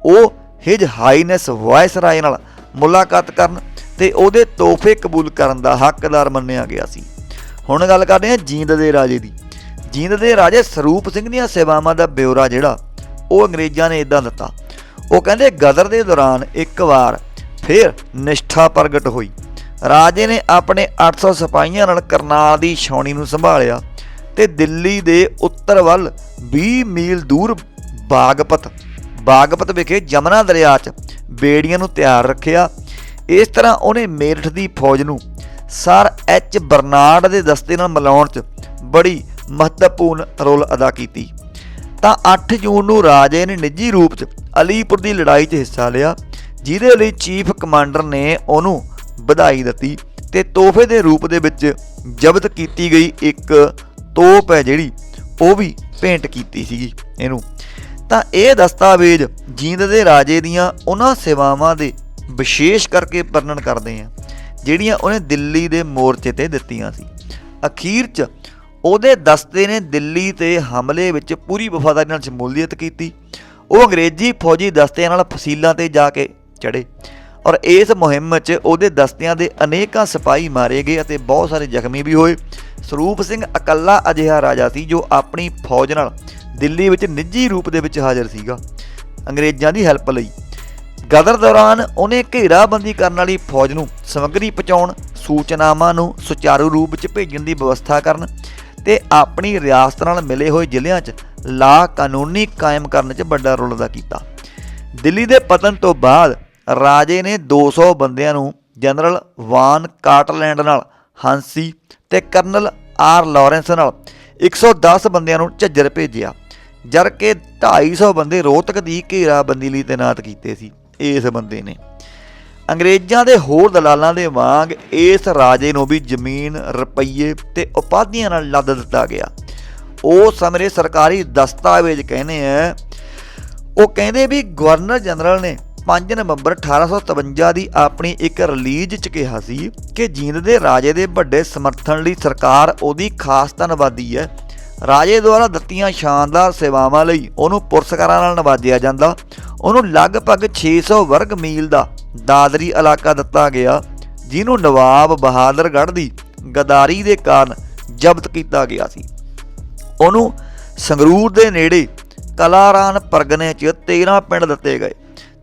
[SPEAKER 1] ਉਹ ਹਿਜ ਹਾਈਨੈਸ ਵਾਇਸਰਾਏ ਨਾਲ ਮੁਲਾਕਾਤ ਕਰਨ ਤੇ ਉਹਦੇ ਤੋਹਫੇ ਕਬੂਲ ਕਰਨ ਦਾ ਹੱਕਦਾਰ ਮੰਨਿਆ ਗਿਆ ਸੀ। ਹੁਣ ਗੱਲ ਕਰਦੇ ਹਾਂ ਜੀਂਦ ਦੇ ਰਾਜੇ ਦੀ। ਜੀਂਦ ਦੇ ਰਾਜੇ ਸਰੂਪ ਸਿੰਘ ਦੀਆਂ ਸੇਵਾਵਾਂ ਦਾ ਬਿਉਰਾ ਜਿਹੜਾ, ਉਹ ਅੰਗਰੇਜ਼ਾਂ ਨੇ ਇਦਾਂ ਦਿੱਤਾ। ਉਹ ਕਹਿੰਦੇ ਗਦਰ ਦੇ ਦੌਰਾਨ ਇੱਕ ਵਾਰ ਫਿਰ ਨਿਸ਼ਠਾ ਪ੍ਰਗਟ ਹੋਈ। ਰਾਜੇ ਨੇ ਆਪਣੇ 800 ਸਿਪਾਹੀਆਂ ਨਾਲ ਕਰਨਾਲ ਦੀ ਛਾਉਣੀ ਨੂੰ ਸੰਭਾਲਿਆ ਤੇ ਦਿੱਲੀ ਦੇ ਉੱਤਰ ਵੱਲ 20 ਮੀਲ ਦੂਰ ਬਾਗਪਤ ਬਾਗਪਤ ਵਿਖੇ ਜਮਨਾ ਦਰਿਆ 'ਚ ਬੇੜੀਆਂ ਨੂੰ ਤਿਆਰ ਰੱਖਿਆ। ਇਸ ਤਰ੍ਹਾਂ ਉਹਨੇ ਮੇਰਠ ਦੀ ਫੌਜ ਨੂੰ ਸਰ ਐਚ ਬਰਨਾਰਡ ਦੇ ਦਸਤੇ ਨਾਲ ਮਿਲਾਉਣ 'ਚ ਬੜੀ ਮਹੱਤਵਪੂਰਨ ਰੋਲ ਅਦਾ ਕੀਤੀ। ਤਾਂ 8 ਜੂਨ ਨੂੰ ਰਾਜੇ ਨੇ ਨਿੱਜੀ ਰੂਪ 'ਚ ਅਲੀਪੁਰ ਦੀ ਲੜਾਈ 'ਚ ਹਿੱਸਾ ਲਿਆ, ਜਿਹਦੇ ਲਈ ਚੀਫ ਕਮਾਂਡਰ ਨੇ ਉਹਨੂੰ ਵਧਾਈ ਦਿੱਤੀ ਤੇ ਤੋਹਫੇ ਦੇ ਰੂਪ ਦੇ ਵਿੱਚ ਜ਼ਬਤ ਕੀਤੀ ਗਈ ਇੱਕ ਤੋਪ ਹੈ ਜਿਹੜੀ, ਉਹ ਵੀ ਭੇਂਟ ਕੀਤੀ ਸੀਗੀ ਇਹਨੂੰ। ਤਾਂ ਇਹ ਦਸਤਾਵੇਜ਼ ਜੀਂਦ ਦੇ ਰਾਜੇ ਦੀਆਂ ਉਹਨਾਂ ਸੇਵਾਵਾਂ ਦੇ ਵਿਸ਼ੇਸ਼ ਕਰਕੇ ਵਰਣਨ ਕਰਦੇ ਆ, ਜਿਹੜੀਆਂ ਉਹਨੇ ਦਿੱਲੀ ਦੇ ਮੋਰਚੇ ਤੇ ਦਿੱਤੀਆਂ ਸੀ। ਅਖੀਰ 'ਚ ਉਹਦੇ ਦਸਤੇ ਨੇ ਦਿੱਲੀ ਤੇ ਹਮਲੇ ਵਿੱਚ ਪੂਰੀ ਵਫਾਦਾਰੀ ਨਾਲ ਸ਼ਮੂਲੀਅਤ ਕੀਤੀ। ਉਹ ਅੰਗਰੇਜ਼ੀ ਫੌਜੀ ਦਸਤਿਆਂ ਨਾਲ ਫਸੀਲਾਂ ਤੇ ਜਾ ਕੇ ਚੜੇ ਔਰ ਇਸ ਮੁਹਿੰਮ 'ਚ ਉਹਦੇ ਦਸਤਿਆਂ ਦੇ ਅਨੇਕਾਂ ਸਿਪਾਹੀ ਮਾਰੇ ਗਏ ਅਤੇ ਬਹੁਤ ਸਾਰੇ ਜ਼ਖਮੀ ਵੀ ਹੋਏ। ਸਰੂਪ ਸਿੰਘ ਇਕੱਲਾ ਅਜਿਹਾ ਰਾਜਾ ਸੀ ਜੋ ਆਪਣੀ ਫੌਜ ਨਾਲ ਦਿੱਲੀ ਵਿੱਚ ਨਿੱਜੀ ਰੂਪ ਦੇ ਵਿੱਚ ਹਾਜ਼ਰ ਸੀਗਾ। ਅੰਗਰੇਜ਼ਾਂ ਦੀ ਹੈਲਪ ਲਈ। ਗਦਰ ਦੌਰਾਨ ਉਹਨੇ ਘੇਰਾਬੰਦੀ ਕਰਨ ਵਾਲੀ ਫੌਜ ਨੂੰ ਸਮੱਗਰੀ ਪਹੁੰਚਾਉਣ, ਸੂਚਨਾਵਾਂ ਨੂੰ ਸੁਚਾਰੂ ਰੂਪ ਵਿੱਚ ਭੇਜਣ ਦੀ ਵਿਵਸਥਾ ਕਰਨ ਤੇ ਆਪਣੀ ਰਿਆਸਤ ਨਾਲ ਮਿਲੇ ਹੋਏ ਜ਼ਿਲ੍ਹਿਆਂ 'ਚ ਲਾ ਕਾਨੂੰਨੀ ਕਾਇਮ ਕਰਨ 'ਚ ਵੱਡਾ ਰੋਲ ਅਦਾ ਕੀਤਾ। ਦਿੱਲੀ ਦੇ ਪਤਨ ਤੋਂ ਬਾਅਦ ਰਾਜੇ ਨੇ 200 ਬੰਦਿਆਂ ਨੂੰ ਜਨਰਲ ਵਾਨ ਕਾਟਲੈਂਡ ਨਾਲ, ਹਾਂਸੀ ਤੇ ਕਰਨਲ ਆਰ ਲਾਰੈਂਸ ਨਾਲ 110 ਬੰਦਿਆਂ ਨੂੰ ਝੱਜਰ ਭੇਜਿਆ, ਜਦ ਕਿ 250 ਬੰਦੇ ਰੋਹਤਕ ਦੀ ਘੇਰਾਬੰਦੀ ਲਈ ਤਾਇਨਾਤ ਕੀਤੇ ਸੀ, ਇਸ ਬੰਦੇ ਨੇ। ਅੰਗਰੇਜ਼ਾਂ ਦੇ ਹੋਰ ਦਲਾਲਾਂ ਦੇ ਵਾਂਗ ਇਸ ਰਾਜੇ ਨੂੰ ਵੀ ਜ਼ਮੀਨ, ਰੁਪਈਏ ਤੇ ਉਪਾਧੀਆਂ ਨਾਲ ਲੱਦ ਦਿੱਤਾ ਗਿਆ। ਉਹ ਸਮੇਂ ਸਰਕਾਰੀ ਦਸਤਾਵੇਜ਼ ਕਹਿੰਦੇ ਆ, ਉਹ ਕਹਿੰਦੇ ਵੀ ਗਵਰਨਰ ਜਨਰਲ ਨੇ 5 ਨਵੰਬਰ 1857 ਦੀ ਆਪਣੀ ਇੱਕ ਰਿਲੀਜ਼ 'ਚ ਕਿਹਾ ਸੀ ਕਿ ਜੀਂਦ ਦੇ ਰਾਜੇ ਦੇ ਵੱਡੇ ਸਮਰਥਨ ਲਈ ਸਰਕਾਰ ਉਹਦੀ ਖਾਸ ਧੰਨਵਾਦੀ ਹੈ। ਰਾਜੇ ਦੁਆਰਾ ਦਿੱਤੀਆਂ ਸ਼ਾਨਦਾਰ ਸੇਵਾਵਾਂ ਲਈ ਉਹਨੂੰ ਪੁਰਸਕਾਰਾਂ ਨਾਲ ਨਵਾਜਿਆ ਜਾਂਦਾ। ਉਹਨੂੰ ਲਗਭਗ 600 ਵਰਗ ਮੀਲ ਦਾ ਦਾਦਰੀ ਇਲਾਕਾ ਦਿੱਤਾ ਗਿਆ, ਜਿਹਨੂੰ ਨਵਾਬ ਬਹਾਦਰਗੜ੍ਹ ਦੀ ਗਦਾਰੀ ਦੇ ਕਾਰਨ ਜ਼ਬਤ ਕੀਤਾ ਗਿਆ ਸੀ। ਉਹਨੂੰ ਸੰਗਰੂਰ ਦੇ ਨੇੜੇ ਕਲਾਰਾਨ ਪਰਗਨੇ 'ਚ 13 ਪਿੰਡ ਦਿੱਤੇ ਗਏ।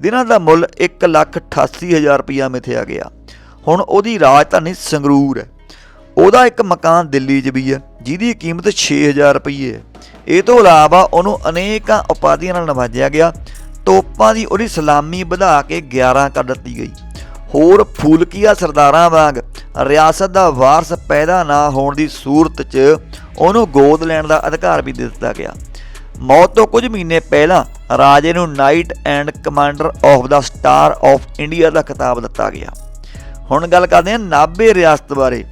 [SPEAKER 1] ਜਿਨ੍ਹਾਂ ਦਾ ਮੁੱਲ 188000 ਰੁਪਇਆ ਮਿਥਿਆ ਗਿਆ। ਹੁਣ ਉਹਦੀ ਰਾਜਧਾਨੀ ਸੰਗਰੂਰ ਹੈ। ਉਹਦਾ ਇੱਕ ਮਕਾਨ ਦਿੱਲੀ 'ਚ ਵੀ ਹੈ, ਜਿਹਦੀ ਕੀਮਤ 6000 ਰੁਪਏ ਹੈ। ਇਹ ਤੋਂ ਇਲਾਵਾ ਉਹਨੂੰ ਅਨੇਕਾਂ ਉਪਾਧੀਆਂ ਨਾਲ ਨਵਾਜਿਆ ਗਿਆ। ਤੋਪਾਂ ਦੀ ਉਹਦੀ ਸਲਾਮੀ ਵਧਾ ਕੇ 11 ਕਰ ਦਿੱਤੀ ਗਈ। ਹੋਰ ਫੂਲਕੀਆ ਸਰਦਾਰਾਂ ਵਾਂਗ ਰਿਆਸਤ ਦਾ ਵਾਰਸ ਪੈਦਾ ਨਾ ਹੋਣ ਦੀ ਸੂਰਤ 'ਚ ਉਹਨੂੰ ਗੋਦ ਲੈਣ ਦਾ ਅਧਿਕਾਰ ਵੀ ਦੇ ਦਿੱਤਾ ਗਿਆ। ਮੌਤ ਤੋਂ ਕੁਝ ਮਹੀਨੇ ਪਹਿਲਾਂ ਰਾਜੇ ਨੂੰ ਨਾਈਟ ਐਂਡ ਕਮਾਂਡਰ ਆਫ ਦਾ ਸਟਾਰ ਆਫ ਇੰਡੀਆ ਦਾ ਖਿਤਾਬ ਦਿੱਤਾ ਗਿਆ। ਹੁਣ ਗੱਲ ਕਰਦੇ ਹਾਂ ਨਾਭੇ ਰਿਆਸਤ ਬਾਰੇ।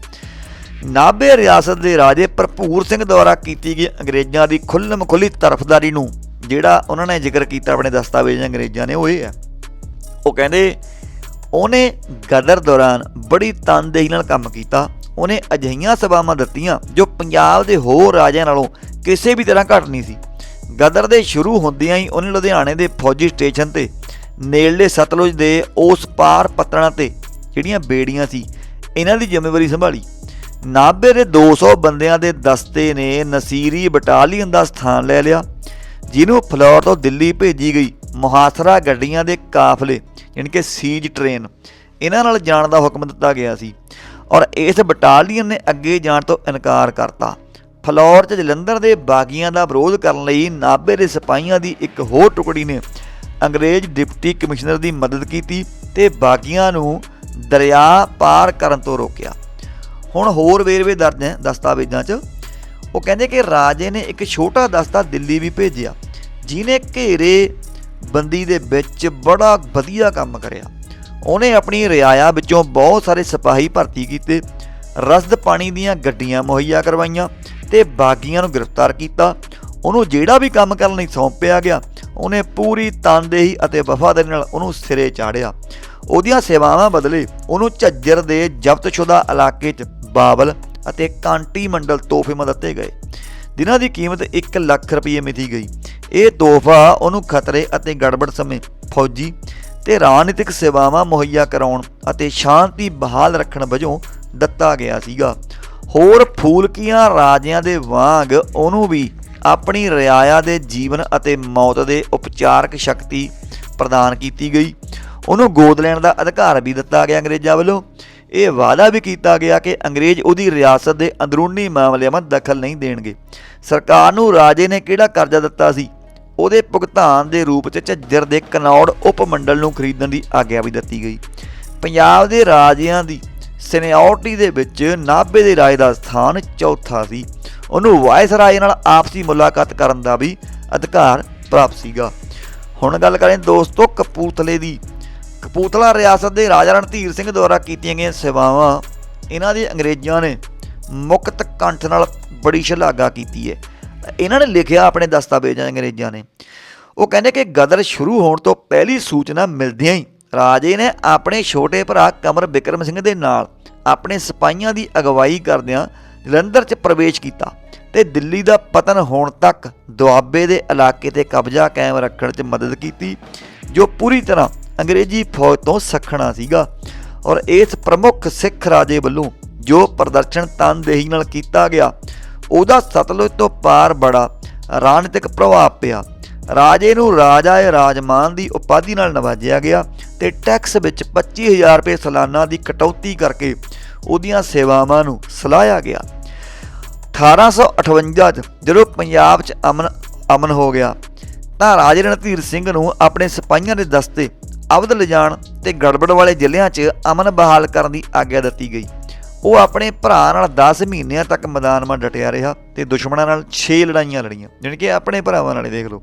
[SPEAKER 1] ਨਾਭੇ ਰਿਆਸਤ ਦੇ ਰਾਜੇ ਭਰਪੂਰ ਸਿੰਘ ਦੁਆਰਾ ਕੀਤੀ ਗਈ ਅੰਗਰੇਜ਼ਾਂ ਦੀ ਖੁੱਲ੍ਹਮ ਖੁੱਲੀ ਤਰਫਦਾਰੀ ਨੂੰ, ਜਿਹੜਾ ਉਹਨਾਂ ਨੇ ਜ਼ਿਕਰ ਕੀਤਾ ਆਪਣੇ ਦਸਤਾਵੇਜ਼ ਅੰਗਰੇਜ਼ਾਂ ਨੇ, ਉਹ ਇਹ ਹੈ। ਉਹ ਕਹਿੰਦੇ, ਉਹਨੇ ਗਦਰ ਦੌਰਾਨ ਬੜੀ ਤਨਦੇਹੀ ਨਾਲ ਕੰਮ ਕੀਤਾ। ਉਹਨੇ ਅਜਿਹੀਆਂ ਸਭਾਵਾਂ ਦਿੱਤੀਆਂ ਜੋ ਪੰਜਾਬ ਦੇ ਹੋਰ ਰਾਜਿਆਂ ਨਾਲੋਂ ਕਿਸੇ ਵੀ ਤਰ੍ਹਾਂ ਘੱਟ ਨਹੀਂ ਸੀ। ਗਦਰ ਦੇ ਸ਼ੁਰੂ ਹੁੰਦਿਆਂ ਹੀ ਉਹਨੇ ਲੁਧਿਆਣੇ ਦੇ ਫੌਜੀ ਸਟੇਸ਼ਨ ਤੇ ਨੇੜਲੇ ਸਤਲੁਜ ਦੇ ਉਸ ਪਾਰ ਪੱਤਣਾ ਤੇ ਜਿਹੜੀਆਂ ਬੇੜੀਆਂ ਸੀ, ਇਹਨਾਂ ਦੀ ਜ਼ਿੰਮੇਵਾਰੀ ਸੰਭਾਲੀ। ਨਾਭੇ ਦੇ 200 ਬੰਦਿਆਂ ਦੇ ਦਸਤੇ ਨੇ ਨਸੀਰੀ ਬਟਾਲੀਅਨ ਦਾ ਸਥਾਨ ਲੈ ਲਿਆ, ਜਿਹਨੂੰ ਫਲੋਰ ਤੋਂ ਦਿੱਲੀ ਭੇਜੀ ਗਈ ਮੁਹਾਸਰਾ ਗੱਡੀਆਂ ਦੇ ਕਾਫਲੇ ਯਾਨੀ ਕਿ ਸੀਜ ਟ੍ਰੇਨ, ਇਹਨਾਂ ਨਾਲ ਜਾਣ ਦਾ ਹੁਕਮ ਦਿੱਤਾ ਗਿਆ ਸੀ। ਔਰ ਇਸ ਬਟਾਲੀਅਨ ਨੇ ਅੱਗੇ ਜਾਣ ਤੋਂ ਇਨਕਾਰ ਕਰਤਾ। ਫਲੌਰ 'ਚ ਜਲੰਧਰ ਦੇ ਬਾਗੀਆਂ ਦਾ ਵਿਰੋਧ ਕਰਨ ਲਈ ਨਾਭੇ ਦੇ ਸਿਪਾਹੀਆਂ ਦੀ ਇੱਕ ਹੋਰ ਟੁਕੜੀ ਨੇ ਅੰਗਰੇਜ਼ ਡਿਪਟੀ ਕਮਿਸ਼ਨਰ ਦੀ ਮਦਦ ਕੀਤੀ ਤੇ ਬਾਗੀਆਂ ਨੂੰ ਦਰਿਆ ਪਾਰ ਕਰਨ ਤੋਂ ਰੋਕਿਆ। ਹੁਣ ਹੋਰ ਵੇਰਵੇ ਦਰਜ ਹੈ ਦਸਤਾਵੇਜ਼ਾਂ 'ਚ। ਉਹ ਕਹਿੰਦੇ ਕਿ ਰਾਜੇ ਨੇ ਇੱਕ ਛੋਟਾ ਦਸਤਾ ਦਿੱਲੀ ਵੀ ਭੇਜਿਆ, ਜਿਹਨੇ ਘੇਰੇ ਬੰਦੀ ਦੇ ਵਿੱਚ ਬੜਾ ਵਧੀਆ ਕੰਮ ਕਰਿਆ। ਉਹਨੇ ਆਪਣੀ ਰਿਆਇਆ ਵਿੱਚੋਂ ਬਹੁਤ ਸਾਰੇ ਸਿਪਾਹੀ ਭਰਤੀ ਕੀਤੇ। ਰਸਦ ਪਾਣੀ ਦੀਆਂ ਗੱਡੀਆਂ ਮੁਹੱਈਆ ਕਰਵਾਈਆਂ। ਤੇ ਬਾਗੀਆਂ ਨੂੰ ਗ੍ਰਿਫਤਾਰ ਕੀਤਾ। ਉਹਨੂੰ ਜਿਹੜਾ ਵੀ ਕੰਮ ਕਰਨ ਲਈ ਸੌਂਪਿਆ ਗਿਆ, ਉਹਨੇ ਪੂਰੀ ਤਨਦੇਹੀ ਅਤੇ ਵਫਾਦਾਰੀ ਨਾਲ ਉਹਨੂੰ ਸਿਰੇ ਚਾੜਿਆ। ਉਹਦੀਆਂ ਸੇਵਾਵਾਂ ਬਦਲੇ ਉਹਨੂੰ ਝੱਜਰ ਦੇ ਜ਼ਬਤਸ਼ੁਦਾ ਇਲਾਕੇ 'ਚ ਬਾਬਲ ਅਤੇ ਕਾਂਟੀ ਮੰਡਲ ਤੋਹਫੇ ਦਿੱਤੇ ਗਏ। ਜਿਨ੍ਹਾਂ ਦੀ ਕੀਮਤ 1 ਲੱਖ ਰੁਪਏ ਮਿਥੀ ਗਈ। ਇਹ ਤੋਹਫਾ ਉਹਨੂੰ ਖਤਰੇ ਅਤੇ ਗੜਬੜ ਸਮੇਂ ਫੌਜੀ ਤੇ ਰਾਜਨੀਤਿਕ ਸੇਵਾਵਾਂ ਮੁਹੱਈਆ ਕਰਾਉਣ ਅਤੇ ਸ਼ਾਂਤੀ ਬਹਾਲ ਰੱਖਣ ਵਜੋਂ ਦਿੱਤਾ ਗਿਆ ਸੀਗਾ। ਹੋਰ ਫੂਲਕੀਆਂ ਰਾਜਿਆਂ ਦੇ ਵਾਂਗ ਉਹਨੂੰ ਵੀ ਆਪਣੀ ਰਿਆਇਆ ਦੇ ਜੀਵਨ ਅਤੇ ਮੌਤ ਦੇ ਉਪਚਾਰਕ ਸ਼ਕਤੀ ਪ੍ਰਦਾਨ ਕੀਤੀ ਗਈ। ਉਹਨੂੰ ਗੋਦ ਲੈਣ ਦਾ ਅਧਿਕਾਰ ਵੀ ਦਿੱਤਾ ਗਿਆ ਅੰਗਰੇਜ਼ਾਂ ਵੱਲੋਂ। ਇਹ ਵਾਅਦਾ ਵੀ ਕੀਤਾ ਗਿਆ ਕਿ ਅੰਗਰੇਜ਼ ਉਹਦੀ ਰਿਆਸਤ ਦੇ ਅੰਦਰੂਨੀ ਮਾਮਲਿਆਂ ਵਿੱਚ ਦਖਲ ਨਹੀਂ ਦੇਣਗੇ। ਸਰਕਾਰ ਨੂੰ ਰਾਜੇ ਨੇ ਕਿਹੜਾ ਕਰਜ਼ਾ ਦਿੱਤਾ ਸੀ? ਉਹਦੇ ਭੁਗਤਾਨ ਦੇ ਰੂਪ 'ਚ ਝੱਜਰ ਦੇ ਕਨੌੜ ਉਪ ਮੰਡਲ ਨੂੰ ਖਰੀਦਣ ਦੀ ਆਗਿਆ ਵੀ ਦਿੱਤੀ ਗਈ। ਪੰਜਾਬ ਦੇ ਰਾਜਿਆਂ ਦੀ ਸੀਨੀਅਰਟੀ ਦੇ ਵਿੱਚ ਨਾਭੇ ਦੇ ਰਾਏ ਦਾ ਸਥਾਨ ਚੌਥਾ ਸੀ। ਉਹਨੂੰ ਵਾਇਸ ਰਾਏ ਨਾਲ ਆਪਸੀ ਮੁਲਾਕਾਤ ਕਰਨ ਦਾ ਵੀ ਅਧਿਕਾਰ ਪ੍ਰਾਪਤ ਸੀਗਾ। ਹੁਣ ਗੱਲ ਕਰਾਂ ਦੋਸਤੋ ਕਪੂਰਥਲੇ ਦੀ। ਕਪੂਰਥਲਾ ਰਿਆਸਤ ਦੇ ਰਾਜਾ ਰਣਧੀਰ ਸਿੰਘ ਦੁਆਰਾ ਕੀਤੀਆਂ ਗਈਆਂ ਸੇਵਾਵਾਂ ਇਹਨਾਂ ਦੀ ਅੰਗਰੇਜ਼ਾਂ ਨੇ ਮੁਕਤ ਕੰਠ ਨਾਲ ਬੜੀ ਸ਼ਲਾਘਾ ਕੀਤੀ ਹੈ। ਇਹਨਾਂ ਨੇ ਲਿਖਿਆ ਆਪਣੇ ਦਸਤਾਵੇਜ਼ਾਂ ਅੰਗਰੇਜ਼ਾਂ ਨੇ। ਉਹ ਕਹਿੰਦੇ ਕਿ ਗਦਰ ਸ਼ੁਰੂ ਹੋਣ ਤੋਂ ਪਹਿਲੀ ਸੂਚਨਾ ਮਿਲਦਿਆਂ ਹੀ ਰਾਜੇ ਨੇ ਆਪਣੇ ਛੋਟੇ ਭਰਾ ਕਮਰ ਬਿਕਰਮ ਸਿੰਘ ਦੇ ਨਾਲ ਆਪਣੇ ਸਿਪਾਹੀਆਂ ਦੀ ਅਗਵਾਈ ਕਰਦਿਆਂ ਜਲੰਧਰ 'ਚ ਪ੍ਰਵੇਸ਼ ਕੀਤਾ ਤੇ ਦਿੱਲੀ ਦਾ ਪਤਨ ਹੋਣ ਤੱਕ ਦੁਆਬੇ ਦੇ ਇਲਾਕੇ ਤੇ ਕਬਜ਼ਾ ਕਾਇਮ ਰੱਖਣ 'ਚ ਮਦਦ ਕੀਤੀ, ਜੋ ਪੂਰੀ ਤਰ੍ਹਾਂ ਅੰਗਰੇਜ਼ੀ ਫੌਜ ਤੋਂ ਸਖਣਾ ਸੀਗਾ ਔਰ ਇਸ ਪ੍ਰਮੁੱਖ ਸਿੱਖ ਰਾਜੇ ਵੱਲੋਂ ਜੋ ਪ੍ਰਦਰਸ਼ਨ ਤਨਦੇਹੀ ਨਾਲ ਕੀਤਾ ਗਿਆ, ਉਹਦਾ ਸਤਲੁਜ ਤੋਂ ਪਾਰ ਬੜਾ ਰਾਜਨੀਤਿਕ ਪ੍ਰਭਾਵ ਪਿਆ। ਰਾਜੇ ਨੂੰ ਰਾਜਾ ਏ ਰਾਜਮਾਨ ਦੀ ਉਪਾਧੀ ਨਾਲ ਨਵਾਜਿਆ ਗਿਆ ਤੇ ਟੈਕਸ ਵਿੱਚ 25000 ਰੁਪਏ ਸਾਲਾਨਾ ਦੀ ਕਟੌਤੀ ਕਰਕੇ ਉਹਦੀਆਂ ਸੇਵਾਵਾਂ ਨੂੰ ਸਲਾਹਿਆ ਗਿਆ। 1858 ਚ ਜਦੋਂ ਪੰਜਾਬ 'ਚ ਅਮਨ ਅਮਨ ਹੋ ਗਿਆ, ਤਾਂ ਰਾਜੇ ਰਣਧੀਰ ਸਿੰਘ ਨੂੰ ਆਪਣੇ ਸਿਪਾਹੀਆਂ ਦੇ ਦਸਤੇ ਅਵਧ ਲਿਜਾਣ ਤੇ ਗੜਬੜ ਵਾਲੇ ਜ਼ਿਲ੍ਹਿਆਂ 'ਚ ਅਮਨ ਬਹਾਲ ਕਰਨ ਦੀ ਆਗਿਆ ਦਿੱਤੀ ਗਈ। ਉਹ ਆਪਣੇ ਭਰਾ ਨਾਲ 10 ਮਹੀਨਿਆਂ ਤੱਕ ਮੈਦਾਨ 'ਮਾ ਡਟਿਆ ਰਿਹਾ ਤੇ ਦੁਸ਼ਮਣਾਂ ਨਾਲ 6 ਲੜਾਈਆਂ ਲੜੀਆਂ। ਜਾਣੀ ਕਿ ਆਪਣੇ ਭਰਾਵਾਂ ਨਾਲ ਹੀ ਦੇਖ ਲਓ।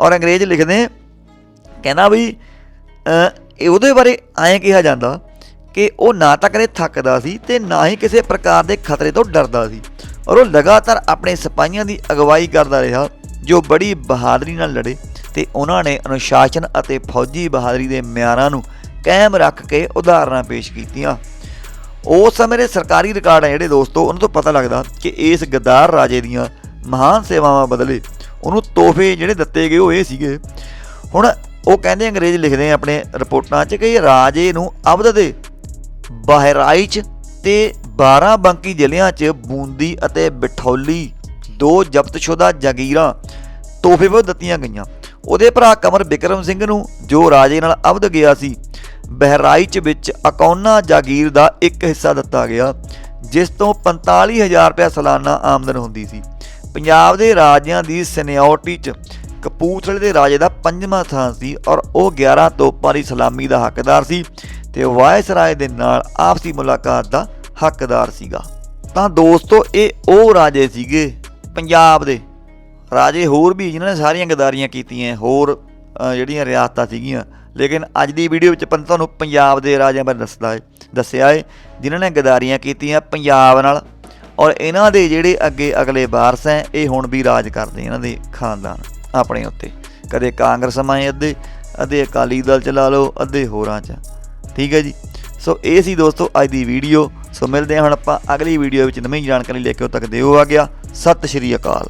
[SPEAKER 1] ਔਰ ਅੰਗਰੇਜ਼ ਲਿਖਦੇ ਕਹਿੰਦਾ ਵੀ ਇਹ ਉਹਦੇ ਬਾਰੇ ਐਂ ਕਿਹਾ ਜਾਂਦਾ ਕਿ ਉਹ ਨਾ ਤਾਂ ਕਦੇ ਥੱਕਦਾ ਸੀ ਤੇ ਨਾ ਹੀ ਕਿਸੇ ਪ੍ਰਕਾਰ ਦੇ ਖਤਰੇ ਤੋਂ ਡਰਦਾ ਸੀ ਔਰ ਉਹ ਲਗਾਤਾਰ ਆਪਣੇ ਸਿਪਾਹੀਆਂ ਦੀ ਅਗਵਾਈ ਕਰਦਾ ਰਿਹਾ, ਜੋ ਬੜੀ ਬਹਾਦਰੀ ਨਾਲ ਲੜੇ ਤੇ ਉਹਨਾਂ ਨੇ ਅਨੁਸ਼ਾਸਨ ਅਤੇ ਫੌਜੀ ਬਹਾਦਰੀ ਦੇ ਮਿਆਰਾਂ ਨੂੰ ਕਾਇਮ ਰੱਖ ਕੇ ਉਦਾਹਰਨਾਂ ਪੇਸ਼ ਕੀਤੀਆਂ। ਉਸ ਸਮੇਂ ਦੇ ਸਰਕਾਰੀ ਰਿਕਾਰਡ ਹੈ ਜਿਹੜੇ ਦੋਸਤੋ, ਉਹਨਾਂ ਤੋਂ ਪਤਾ ਲੱਗਦਾ ਕਿ ਇਸ ਗਦਾਰ ਰਾਜੇ ਦੀਆਂ ਮਹਾਨ ਸੇਵਾਵਾਂ ਬਦਲੇ ਉਹਨੂੰ ਤੋਹਫੇ ਜਿਹੜੇ ਦਿੱਤੇ ਗਏ ਉਹ ਇਹ ਸੀਗੇ। ਹੁਣ ਉਹ ਕਹਿੰਦੇ ਅੰਗਰੇਜ਼ ਲਿਖਦੇ ਆ ਆਪਣੇ ਰਿਪੋਰਟਾਂ 'ਚ ਕਿ ਰਾਜੇ ਨੂੰ ਅਵਧ ਦੇ ਬਹਿਰਾਈਚ ਤੇ 12 ਬੰਕੀ ਜ਼ਿਲ੍ਹਿਆਂ 'ਚ ਬੂੰਦੀ ਅਤੇ ਬਿਠੌਲੀ, ਦੋ ਜ਼ਬਤਸ਼ੁਦਾ ਜਾਗੀਰਾਂ ਤੋਹਫੇ ਵਜੋਂ ਦਿੱਤੀਆਂ ਗਈਆਂ। ਉਹਦੇ ਭਰਾ ਕਮਰ ਬਿਕਰਮ ਸਿੰਘ ਨੂੰ ਜੋ ਰਾਜੇ ਨਾਲ ਅਵਧ ਗਿਆ ਸੀ ਬਹਿਰਾਈਚ ਵਿੱਚ ਅਕੌਨਾ ਜਾਗੀਰ ਦਾ ਇੱਕ ਹਿੱਸਾ ਦਿੱਤਾ ਗਿਆ, ਜਿਸ ਤੋਂ 45000 ਰੁਪਏ ਸਾਲਾਨਾ ਆਮਦਨ ਹੁੰਦੀ ਸੀ। ਪੰਜਾਬ ਦੇ ਰਾਜਿਆਂ ਦੀ ਸੀਨੀਅਰਟੀ 'ਚ ਕਪੂਰਥਲੇ ਦੇ ਰਾਜੇ ਦਾ ਪੰਜਵਾਂ ਥਾਂ ਸੀ ਔਰ ਉਹ 11 ਤੋਪਾਂ ਦੀ ਸਲਾਮੀ ਦਾ ਹੱਕਦਾਰ ਸੀ ਤੇ ਵਾਇਸਰਾਏ ਦੇ ਨਾਲ ਆਪਸੀ ਮੁਲਾਕਾਤ ਦਾ ਹੱਕਦਾਰ ਸੀਗਾ। ਤਾਂ ਦੋਸਤੋ, ਇਹ ਉਹ ਰਾਜੇ ਸੀਗੇ ਪੰਜਾਬ ਦੇ। ਰਾਜੇ ਹੋਰ ਵੀ ਜਿਨ੍ਹਾਂ ਨੇ ਸਾਰੀਆਂ ਗਦਾਰੀਆਂ ਕੀਤੀਆਂ, ਹੋਰ ਜਿਹੜੀਆਂ ਰਿਆਸਤਾਂ ਸੀਗੀਆਂ। ਲੇਕਿਨ ਅੱਜ ਦੀ ਵੀਡੀਓ ਵਿੱਚ ਆਪਾਂ ਤੁਹਾਨੂੰ ਪੰਜਾਬ ਦੇ ਰਾਜਿਆਂ ਬਾਰੇ ਦੱਸਦਾ ਹੈ, ਦੱਸਿਆ ਹੈ, ਜਿਨ੍ਹਾਂ ਨੇ ਗਦਾਰੀਆਂ ਕੀਤੀਆਂ ਪੰਜਾਬ ਨਾਲ ਔਰ ਇਹਨਾਂ ਦੇ ਜਿਹੜੇ ਅੱਗੇ ਅਗਲੇ ਵਾਰਸ ਹੈ, ਇਹ ਹੁਣ ਵੀ ਰਾਜ ਕਰਦੇ ਇਹਨਾਂ ਦੇ ਖਾਨਦਾਨ ਆਪਣੇ ਉੱਤੇ। ਕਦੇ ਕਾਂਗਰਸ ਮਾਏ ਅੱਧੇ ਅੱਧੇ ਅਕਾਲੀ ਦਲ ਚ ਲਾ ਲਓ, ਅੱਧੇ ਹੋਰਾਂ ਚ। ਠੀਕ ਹੈ ਜੀ? ਸੋ ਇਹ ਸੀ ਦੋਸਤੋ ਅੱਜ ਦੀ ਵੀਡੀਓ। ਸੋ ਮਿਲਦੇ ਹਾਂ ਹੁਣ ਆਪਾਂ ਅਗਲੀ ਵੀਡੀਓ ਵਿੱਚ। ਨਵੀਂ ਜਾਣਕਾਰੀ ਲੈ ਕੇ ਉਦੋਂ ਤੱਕ ਦਿਓ ਆ ਗਿਆ। ਸਤਿ ਸ਼੍ਰੀ ਅਕਾਲ।